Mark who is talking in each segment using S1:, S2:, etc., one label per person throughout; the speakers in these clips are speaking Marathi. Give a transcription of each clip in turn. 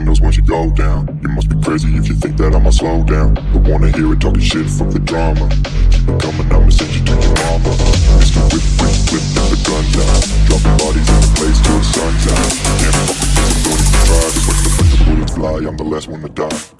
S1: windows once you go down. You must be crazy if you think that I'ma slow down. Don't wanna hear it talking shit, fuck the drama. Keep it coming, I'ma send you to your mama. Mr. Whip, whip, whip, get the guns out. Dropping bodies in the place till the sun's out. Can't fuck with me, so don't even try. the, when the bullets fly, I'm the last one to die.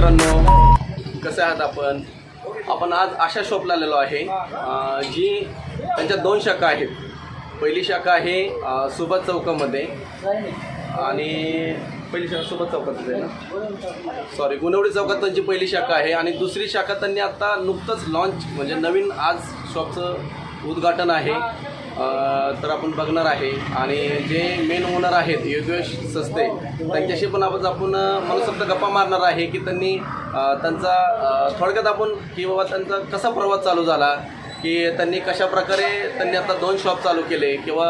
S2: मित्रांनो कसे आहात आपण? आपण आज अशा शॉपला आलेलो आहे. जी त्यांच्या दोन शाखा आहेत. पहिली शाखा आहे सुभाष चौकामध्ये. आणि पहिली शाखा सुभाष चौकात आहे ना? सॉरी गुणवडी चौकात त्यांची पहिली शाखा आहे. आणि दुसरी शाखा त्यांनी आता नुकतंच लॉन्च म्हणजे नवीन आज शॉपचं उद्घाटन आहे. तर आपण बघणार आहे. आणि जे मेन ओनर आहेत योगेश सस्ते त्यांच्याशी पण आपण आपण अं, मला गप्पा मारणार आहे की त्यांनी त्यांचा थोडक्यात आपण की बाबा त्यांचा कसा प्रवास चालू झाला की त्यांनी कशा प्रकारे त्यांनी आता दोन शॉप चालू केले किंवा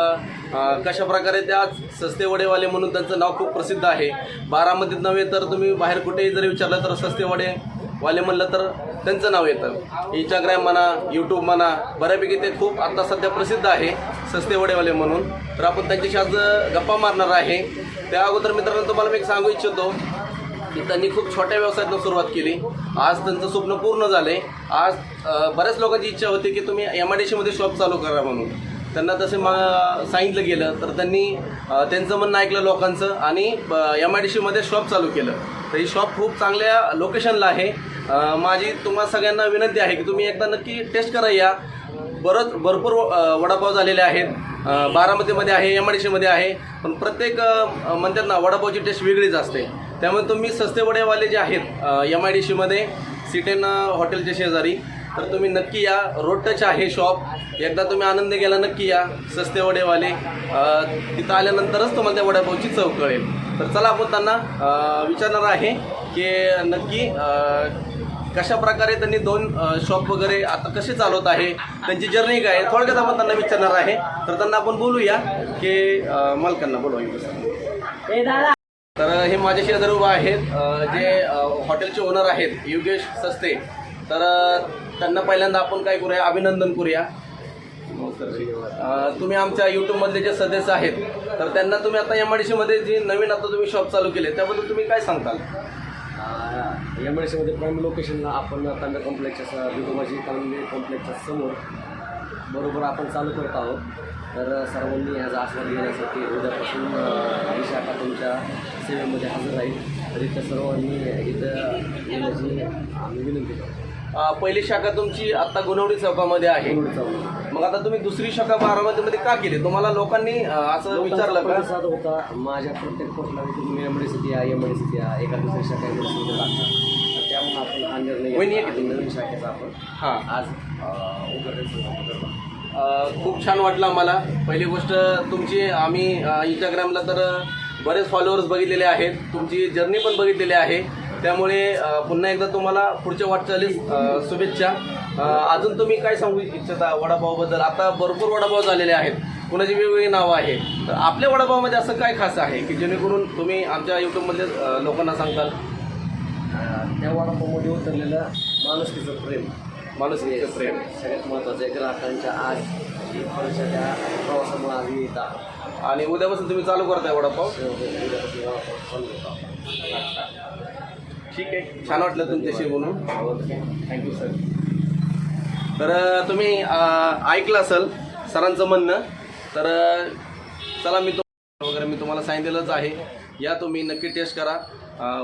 S2: कशाप्रकारे कशा प्रकारे त्या सस्ते वडेवाले म्हणून त्यांचं नाव खूप प्रसिद्ध आहे. बारामतीत नव्हे तर तुम्ही बाहेर कुठेही जरी विचारलं तर सस्ते वडे वाले म्हणलं तर त्यांचं नाव येतं. इंस्टाग्राम म्हणा यूट्यूब म्हणा बऱ्यापैकी ते खूप आता सध्या प्रसिद्ध आहे सस्ते वडेवाले म्हणून. तर आपण त्यांच्याशी आज गप्पा मारणार आहे. त्या अगोदर मित्रांनो तुम्हाला मी एक सांगू इच्छितो की त्यांनी खूप छोट्या व्यवसायातून सुरुवात केली. आज त्यांचं स्वप्न पूर्ण झाले आज बऱ्याच लोकांची इच्छा होती की तुम्ही एम आय डी सीमध्ये शॉप चालू करा म्हणून. त्यांना तसे मा सांगितलं गेलं तर त्यांनी त्यांचं म्हणणं ऐकलं लोकांचं आणि एम आय डी सीमध्ये शॉप चालू केलं. तर ही शॉप खूप चांगल्या लोकेशनला आहे. माझी तुम्हाला सगळ्यांना विनंती आहे की तुम्ही एकदा नक्की टेस्ट करा या. बरंच भरपूर वडापाव झालेले आहेत. बारामतीमध्ये आहे एम आय डी सीमध्ये आहे. पण प्रत्येक म्हणतात ना वडापावची टेस्ट वेगळीच असते. त्यामुळे तुम्ही सस्ते वडेवाले जे आहेत एम आय डी सीमध्ये सिटेन हॉटेलच्या शेजारी तर तुम्ही नक्की या. रोड टच आहे शॉप एकदा तुम्ही आनंद गेला नक्की या. सस्ते वडेवाले. तिथं आल्यानंतरच तुम्हाला त्या वडापावची चव कळेल. तर चला आपण त्यांना विचारणार आहे की नक्की कशा प्रकारे त्यांनी दोन शॉप वगैरे आता कसे चालवत आहे त्यांची जर्नी काय थोडक्यात आपण त्यांना विचारणार आहे. तर त्यांना आपण बोलूया की मालकांना बोलूया तर हे माझ्या शेजारी उभा आहेत जे हॉटेलचे ओनर आहेत योगेश सस्ते. तर त्यांना पहिल्यांदा आपण काय करूया अभिनंदन करूया. तुम्ही आमच्या यूट्यूबमधले जे सदस्य आहेत तर त्यांना तुम्ही आता एम आय डी सीमध्ये जी नवीन आता तुम्ही शॉप चालू केले त्याबद्दल तुम्ही काय सांगताल?
S3: एम आय डी सीमध्ये प्राईम लोकेशनला आपण तांबे कॉम्प्लेक्सच्या विठोबाजी तांबे कॉम्प्लेक्सच्या समोर बरोबर आपण चालू करत आहोत. तर सर्वांनी याचा आस्वाद घेण्यासाठी उद्यापासून ही शाखा तुमच्या सेवेमध्ये हजर राहील. तर इथं सर्वांनी इथं येण्याची आम्ही विनंती करतो.
S2: पहिली शाखा तुमची आता गुणवडी चौकामध्ये आहे. मग आता तुम्ही दुसरी शाखा बारामतीमध्ये का केली? तुम्हाला लोकांनी असं विचारलं का?
S3: प्रतिसाद होता. माझ्या प्रत्येक पोस्टला तुम्ही एम डी सी या एम डी सी या एका दुसऱ्या शाखा एम डी सी लागतात. तर त्यामुळे आपण हा निर्णय
S2: वहिनी
S3: घेतला.
S2: एक
S3: आणि नवीन शाखेचा आपण
S2: हां.
S3: आज अ, उद्घाटन समारंभ करतो
S2: अ, खूप छान वाटलं आम्हाला. पहिली गोष्ट तुमची आम्ही अ, इंस्टाग्रामला तर बरेच फॉलोअर्स बघितलेले आहेत. तुमची जर्नी पण बघितलेली आहे. त्यामुळे पुन्हा एकदा तुम्हाला पुढच्या वाटचालीस शुभेच्छा. अजून तुम्ही काय सांगू इच्छिता वडापावबद्दल? आता भरपूर वडापाव झालेले आहेत. कुणाची वेगवेगळी नावं आहे तर आपल्या वडापावमध्ये असं काय खास आहे की जेणेकरून तुम्ही आमच्या यूट्यूबमधले अ, लोकांना सांगताल?
S3: त्या वडापावमध्ये उतरलेलं माणुसकीचं प्रेम.
S2: माणूस
S3: हे
S2: प्रेम.
S3: सगळ्यात महत्त्वाचं आहे. ग्राहकांच्या आज ही त्या प्रवासामुळे आज येत आहोत
S2: आणि उद्यापासून तुम्ही चालू करताय वडापाव?
S3: उद्यापासून वडापाव चालू.
S2: ठीक आहे. छान वाटलं तुमच्याशी बोलून.
S3: ओके थँक्यू सर
S2: तर तुम्ही ऐकलं असेल सरांचं म्हणणं तर चला मी तो वगैरे मी तुम्हाला सांगितलेलंच आहे. या तुम्ही नक्की टेस्ट करा.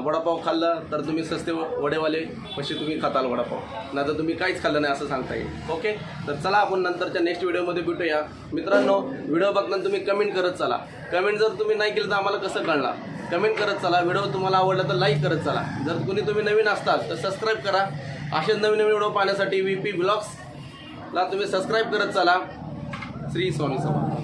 S2: वडापाव खाल्ला तर तुम्ही सस्ते व- वडेवाले कसे तुम्ही खाताल वडापाव. नाही तर तुम्ही काहीच खाल्लं नाही असं सांगता येईल. ओके? तर चला आपण नंतरच्या नेक्स्ट व्हिडिओमध्ये भेटूया. मित्रांनो व्हिडिओ बघताना तुम्ही कमेंट करत चला. कमेंट जर तुम्ही नाही केलं तर आम्हाला कसं कळणार? कमेंट करत चला. व्हिडिओ तुम्हाला आवडला तर लाईक करत चला. जर कुणी तुम्ही नवीन असताल तर सबस्क्राईब करा. असेच नवीन नवीन व्हिडिओ पाहण्यासाठी व्ही पी ब्लॉग्सला तुम्ही सबस्क्राईब करत चला. श्री स्वामी समाज